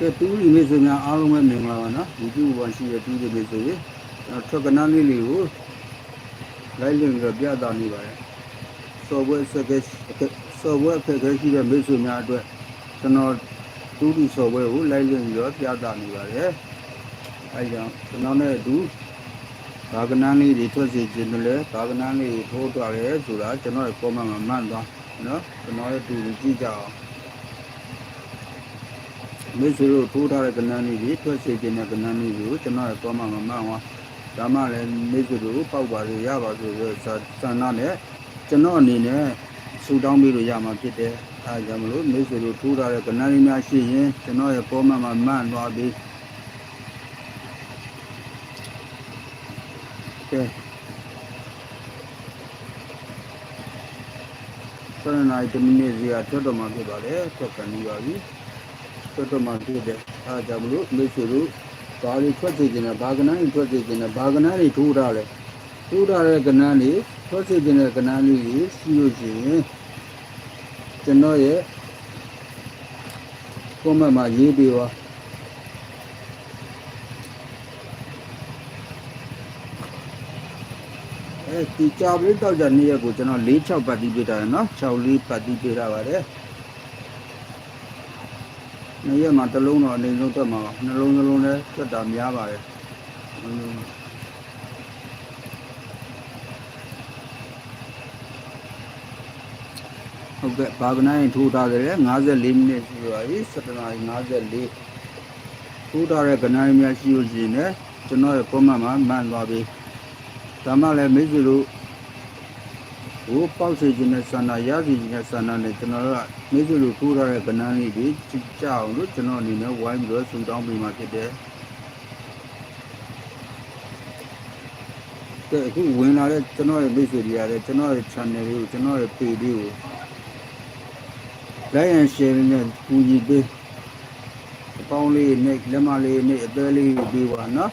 ကဲတူးရီမိတ်ဆွေများအားလုံးပဲမင်္ဂလာပါနော် YouTube ပေါ်ရှိတဲ့တူးရီမိတ်ဆွေတွေကျွန်တော်ထွက်ကနန်းလေးလေးကိုလိုက်လင့်ပြီးတော့ပြသနေပါတယ်စော်ဘွဲဆက်ကဲစော်ဘွဲအခက်အခဲရှိတဲ့မိတ်ဆွေများအတွက်ကျွန်တော်တူးရီစော်ဘွဲကိုလိုက်လင့်ပြီးတော့ပြသနေပါတယ်အဲကြောင့်ကျွန်တော်နဲ့အတူဘာကနန်းလေးတွေထွက်စီခြင်းလည်းဘာကနန်းလေးကိုထိုးသွားတယ်ဆိုတာကျွန်တော်ရဲ့ comment မှာမှတ်သွားနော်ကျွန်တော်ရဲ့တူတူကြည့်ကြအောင် မိတ်ဆွေတို့ထိုးထားတဲ့ကဏ္ဍလေးတွေထွက်စေခြင်းတဲ့ကဏ္ဍလေးတွေကိုကျွန်တော်ရဲ့သွားမှမမှန်ပါဒါမှလည်းမိတ်ဆွေတို့ပောက်ပါစေရပါဆိုပြီးဆန္ဒနဲ့ကျွန်တော်အနေနဲ့ဆူတောင်းပေးလို့ရမှာဖြစ်တယ်အဲဒါကြောင့်မလို့မိတ်ဆွေတို့ထိုးထားတဲ့ကဏ္ဍလေးများရှိရင်ကျွန်တော်ရဲ့ပေါ်မှမှာမှန်သွားပြီကဲဆန္ဒနိုင်တမိနစ်စီကထွက်တော့မှဖြစ်ပါတယ်ထွက်ကန်ပြီးပါပြီ တော်တော်မှဖြစ်တယ်အဲဒါကြောင့်မလို့မိတ်ဆွေတို့ဘာတွေထွက်စေခြင်းလဲဘာကနန်းတွေထွက်စေခြင်းလဲဘာကနန်းတွေထိုးထားလဲထိုးထားတဲ့ကနန်းတွေထွက်စေခြင်းတဲ့ကနန်းလေးတွေရှိလို့ရှိရင်ကျွန်တော်ရဲ့ကွန်မန့်မှာရေးပေးပါအဲဒီကြာပလေးတောက်ကြနေ့ရက်ကိုကျွန်တော်၄6ပတ်တီးပေးထားတယ်နော်6လေးပတ်တီးပေးထားပါတယ် နှစ်ရက်မှာတစ်လုံးတော့အနေဆုံးတက်မှာပါနှလုံးနှလုံးလည်းတက်တာများပါတယ်ဟုတ်ကဲ့ဘာကနိုင်ထိုးထားတယ်54မိနစ်ရှိပါပြီ7နာရီ54ထိုးထားတဲ့ကနိုင်များရှိလို့ရှိရင်လည်းကျွန်တော်ရဲ့ comment မှာမှန်သွားပြီဒါမှလည်းမိတ်ဆွေတို့ ဟိုပေါက်စေခြင်းနဲ့ဆန္ဒရစီခြင်းနဲ့ဆန္ဒနဲ့ကျွန်တော်တို့ကမိတ်ဆွေတို့ထိုးထားတဲ့ကဏ္ဍလေးတွေကြအောင်လို့ကျွန်တော်အနေနဲ့ဝိုင်းပြီးတော့ဆူတောင်းပေးမှာဖြစ်တယ်ကဲအခုဝင်လာတဲ့ကျွန်တော်ရဲ့မိတ်ဆွေတွေရတယ်ကျွန်တော်ရဲ့ channel လေးကိုကျွန်တော်ရဲ့ page လေးကို like and share နဲ့ပူညီပေးအပေါင်းလေးနဲ့လက်မလေးနဲ့အသေးလေးပေးပါနော်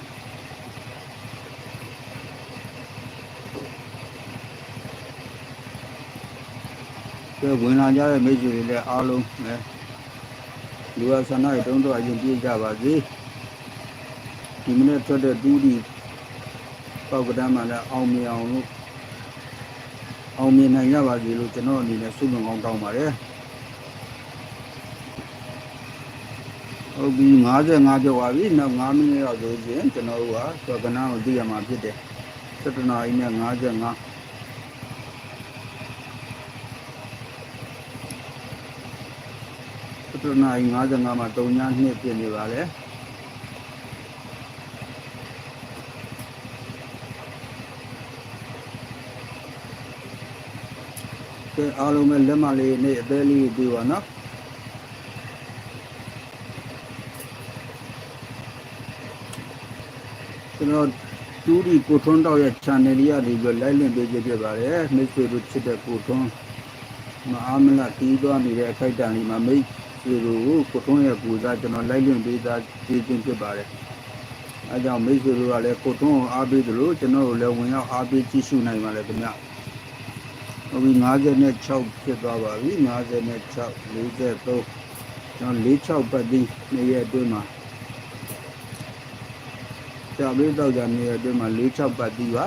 ကဲဝင်လာကြတဲ့မိတ်ဆွေတွေလည်းအားလုံးလည်းလူဝဆန္ဒတွေတုံးတော့အရင်ပြေးကြပါစေဒီမနေ့ထွက်တဲ့တူးဒီပောက်ကတမ်းမှလည်းအောင်မြင်အောင်လို့အောင်မြင်နိုင်ကြပါစေလို့ကျွန်တော်အနေနဲ့ဆုမွန်ကောင်းတောင်းပါတယ်ဟုတ်ပြီ55ကျော်ပါပြီနောက်5မိနစ်တော့ဆိုရင်ကျွန်တော်တို့ကသောကနာကိုသိရမှာဖြစ်တယ်7 နာရီနဲ့55 7နာရီ55မှာ3ည2ပြင်နေပါလေကဲအားလုံးပဲလက်မလေးနဲ့အသေးလေးပြီးပါနော်ကျွန်တော်တူဒီကိုထွန်းတော့ရဲ့ channel လေးကနေပြီးလိုက်လင့်ပေးကြဖြစ်ပါတယ်မိတ်ဆွေတို့ချစ်တဲ့ကိုထွန်းမအားမလားတီးသွားနေတဲ့အခိုက်အတန့်လေးမှာမိတ် ဆွေတို့ကိုကိုထွန်းရဲ့ပူဇာကျွန်တော်လိုက်လင့်ပေးသားကျေးဇူးဖြစ်ပါတယ်အဲကြောင့်မိတ်ဆွေတို့ကလည်းကိုထွန်းကိုအားပေးသလိုကျွန်တော်တို့လည်းဝင်ရောက်အားပေးကြည့်ရှုနိုင်ပါလေခင်ဗျဟုတ်ပြီ56ဖြစ်သွားပါပြီ56 43ကျွန်တော်46ပတ်ပြီးနေ့ရက်အတွင်းမှာကြာပြီးတော့ကြာနေ့ရက်အတွင်းမှာ46ပတ်ပြီးပါ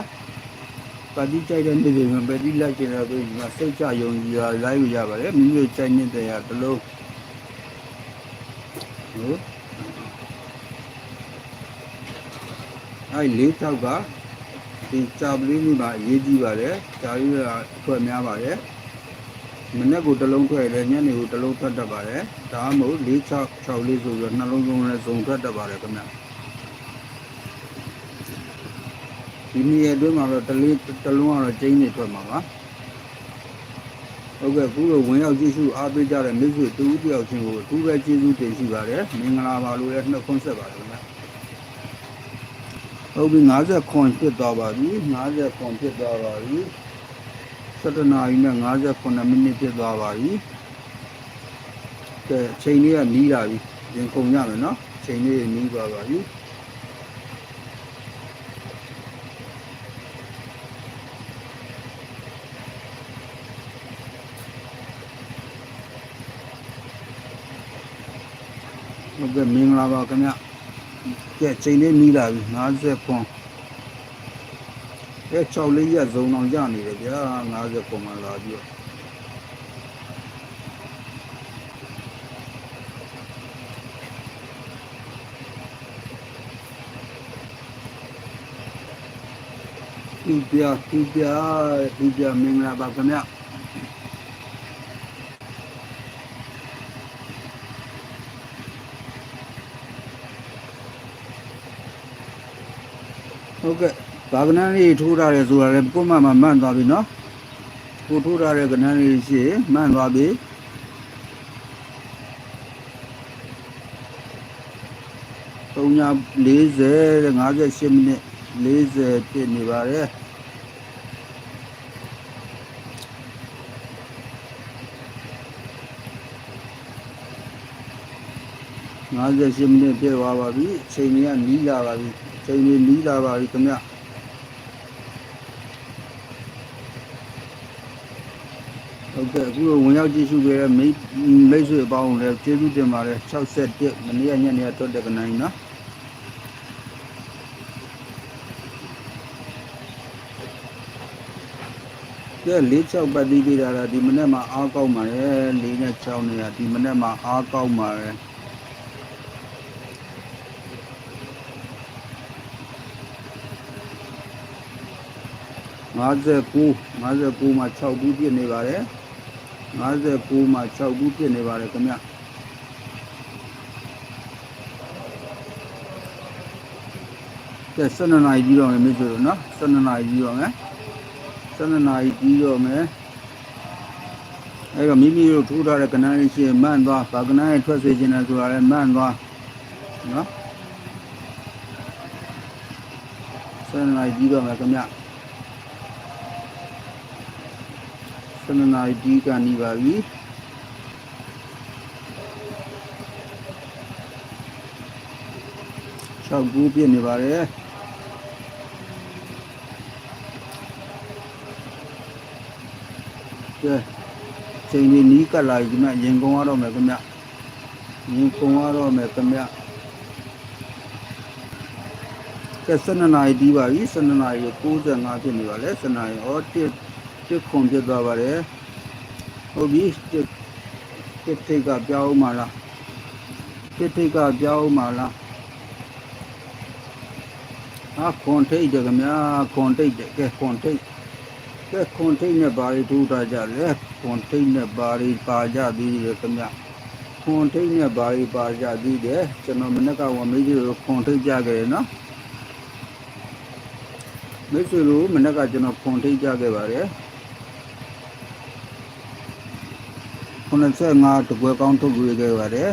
ပတ်ပြီးကြိုက်တဲ့နေ့တွေမှာပတ်ပြီးလိုက်ကျင်တော့ဒီမှာစိတ်ချယုံကြည်ရလိုက်ရပါတယ်မိမိကြိုက်နေတဲ့ရတလုံး ဟုတ်အဲလေးချောက်ကဒီကြာပလေးမျိုးမှာအရေးကြီးပါတယ်ကြာပြီးတော့အခွက်များပါတယ်မနေ့ကတလုံးထွက်တယ်ညနေကတလုံးထွက်တတ်ပါတယ်ဒါမှမဟုတ်၄6 6လေးဆိုပြီးတော့နှလုံးစုံနဲ့စုံထွက်တတ်ပါတယ်ခင်ဗျဒီနေ့အတွင်းမှာတော့တလေးတလုံးကတော့ကျင်းနေထွက်မှာပါ ဟုတ်ကဲ့ခုလိုဝင်ရောက်ကြည့်ရှုအားပေးကြတဲ့မိတ်ဆွေတူဦးတယောက်ချင်းကိုအထူးပဲကျေးဇူးတင်ရှိပါတယ်မင်္ဂလာပါလို့လည်းနှုတ်ခွန်းဆက်ပါတယ်ခင်ဗျဟုတ်ပြီ50ခွန်ဖြစ်သွားပါပြီ50ခွန်ဖြစ်သွားပါပြီ7နာရီနဲ့58မိနစ်ဖြစ်သွားပါပြီကဲအချိန်လေးကနီးလာပြီရင်ကုန်ရမယ်နော်အချိန်လေးနီးသွားပါပြီ ဟုတ်ကဲ့မင်္ဂလာပါခင်ဗျကဲချိန်လေးနီးလာပြီ50ခွန်အဲ6လေးရက်ဇုံအောင်ကြနေတယ်ဗျာ50ခွန်မှလာပြီးတော့ဒီပြဒီပြဒီပြမင်္ဂလာပါခင်ဗျ ဟုတ်ကဲ့ဘာကနန်းလေးထိုးထားတယ်ဆိုတာလည်းကိုယ်မှမမှန်သွားပြီနော်ကိုထိုးထားတဲ့ကနန်းလေးရှိရင်မှန်သွားပြီ340 58မိနစ်40ပြည့်နေပါတယ်58မိနစ်ပြည့်သွားပါပြီအချိန်ကြီးကနီးလာပါပြီအ ချိန်ကြီးနီးလာပါပြီခင်ဗျဟုတ်ကဲ့အခုဝင်ရောက်ကြည့်ရှုခဲ့တဲ့မိတ်မိတ်ဆွေအပေါင်းလည်းကျေးဇူးတင်ပါတယ်61မနေ့ကညနေကထွက်တဲ့ကနိုင်နော်ကဲ46ပတ်ပြီးပြီးတာလားဒီမနေ့မှအားကောက်ပါရဲ့4နဲ့6နဲ့ဒီမနေ့မှအားကောက်ပါရဲ့ 59 59မှာ6ဘူးပြည့်နေပါတယ်59မှာ6ဘူးပြည့်နေပါတယ်ခင်ဗျကဲ12နာရီပြီးတော့မယ်မိတ်ဆွေတို့နော်12နာရီပြီးတော့မယ်12နာရီပြီးတော့မယ်အဲ့တော့မိမိတို့ထိုးထားတဲ့ကဏ္ဍလေးရှိရင်မှန်သွားဗာကဏ္ဍရဲ့ထွက်စေခြင်းနဲ့ဆိုတာလည်းမှန်သွားနော်12နာရီပြီးတော့မယ်ခင်ဗျ 12နာရီပြီးကနေပါပြီ6ကူပြည့်နေပါတယ်ကဲချိန်ကြီးနီးကပ်လာပြီခင်ဗျရင်ကုန်ရတော့မယ်ခင်ဗျရင်ကုန်ရတော့မယ်ခင်ဗျကဲ12နာရီပြီးပါပြီ12နာရီ65ဖြစ်နေပါလေ12နာရီဩတစ်တစ် ခွန်ဖြစ်သွားပါတယ်ဟုတ်ပြီတစ်တစ်ထိတ်ကပြောင်းမှလားတစ်ထိတ်ကပြောင်းမှလားအာခွန်ထိတ်တယ်ခင်ဗျာခွန်ထိတ်တယ်ကဲခွန်ထိတ်ကဲခွန်ထိတ်နဲ့ဘာတွေထူထားကြလဲခွန်ထိတ်နဲ့ဘာတွေပါကြသေးတယ်ခင်ဗျာခွန်ထိတ်နဲ့ဘာတွေပါကြသေးတယ်ကျွန်တော်မနေ့ကဝမေးကြီးကိုခွန်ထိတ်ကြခဲ့တယ်နော်မိတ်ဆွေတို့မနေ့ကကျွန်တော်ခွန်ထိတ်ကြခဲ့ပါတယ် 85တကွယ်ကောင်းထုတ်ယူခဲ့ပါတယ်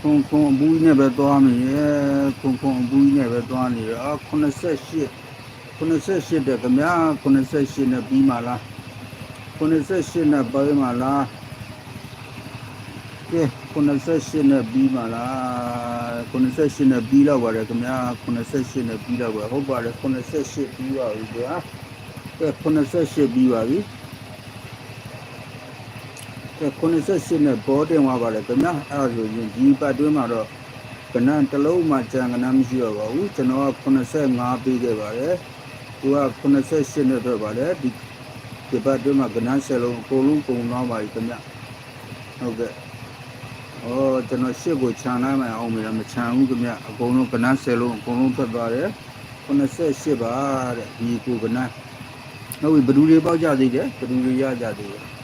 ခွန်ခွန်အဘူးကြီးနဲ့ပဲသွားမယ်ခွန်ခွန်အဘူးကြီးနဲ့ပဲသွားနေရ88 88တဲ့ခင်ဗျာ88နဲ့ပြီးမှလား88နဲ့ပြီးမှလားကဲ88နဲ့ပြီးမှလား88နဲ့ပြီးတော့ပါတယ်ခင်ဗျာ88နဲ့ပြီးတော့ပါဟုတ်ပါတယ်88ပြီးပါပြီဗျာကဲ88ပြီးပါပြီကဲ 88နဲ့ဘောတင်သွားပါတယ်ခင်ဗျာအဲ့ဒါဆိုရင်ဒီပတ်တွင်းမှာတော့ကနန်းတစ်လုံးမှကြံကနန်းမရှိတော့ပါဘူးကျွန်တော်က85ပြီးခဲ့ပါတယ်သူက88နဲ့တော့ပါတယ်ဒီဒီပတ်တွင်းမှာကနန်းဆယ်လုံးအကုန်လုံးကုန်သွားပါပြီခင်ဗျဟုတ်ကဲ့ဩကျွန်တော်ရှစ်ကိုခြံလိုက်မှအောင်မယ်မခြံဘူးခင်ဗျအကုန်လုံးကနန်းဆယ်လုံးအကုန်လုံးထွက်သွားတယ်88ပါတဲ့ဒီကိုကနန်းဟုတ်ပြီဘယ်သူတွေပေါက်ကြသေးတယ်ဘယ်သူတွေရကြသေးတယ်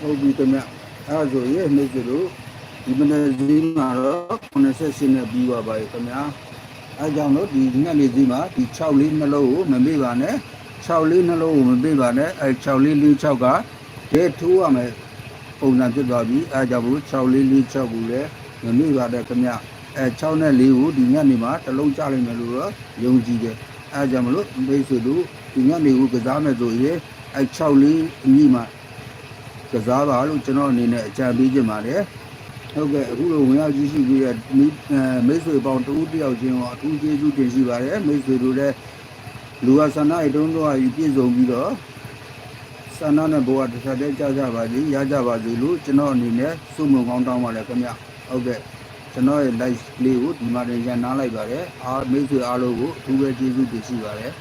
ဟုတ်ပြီခင်ဗျအဲ့ဒါဆိုရင်နေ့ကျလို့ဒီမနေ့စီးမှာတော့88နဲ့ပြီးသွားပါပြီခင်ဗျာအဲကြောင့်လို့ဒီညနေစီးမှာဒီ6လေးနှလုံးကိုမမေ့ပါနဲ့6လေးနှလုံးကိုမမေ့ပါနဲ့အဲ6လေးလေး6ကဒေထိုးရမယ်ပုံစံဖြစ်သွားပြီအဲကြောင့်လို့6လေးလေး6ကိုလည်းမမေ့ပါနဲ့ခင်ဗျအဲ6နဲ့4ကိုဒီညနေမှာတစ်လုံးကြလိုက်မယ်လို့တော့ယုံကြည်တယ်အဲကြောင့်မလို့မိတ်ဆွေတို့ဒီညနေကိုကစားမယ်ဆိုရင်အဲ6လေးအမိမှာ ကစားပါလို့ကျွန်တော်အနေနဲ့အကြံပေးချင်ပါတယ်ဟုတ်ကဲ့အခုလိုဝင်ရောက်ကြည့်ရှိပြီးတဲ့မိတ်ဆွေပေါင်းတဦးတယောက်ချင်းကိုအထူးကျေးဇူးတင်ရှိပါတယ်မိတ်ဆွေတို့လည်းလူကဆန္ဒအတုံးတော့ယူပြည့်စုံပြီးတော့ဆန္ဒနဲ့ဘဝတစ်ဆက်တည်းကြာကြပါစေရကြပါစေလို့ကျွန်တော်အနေနဲ့စုမုံကောင်းတောင်းပါလေခင်ဗျဟုတ်ကဲ့ကျွန်တော်ရဲ့ live လေးကိုဒီမှာတင်ရန်နားလိုက်ပါတယ်အားမိတ်ဆွေအားလုံးကိုအထူးပဲကျေးဇူးတင်ရှိပါတယ်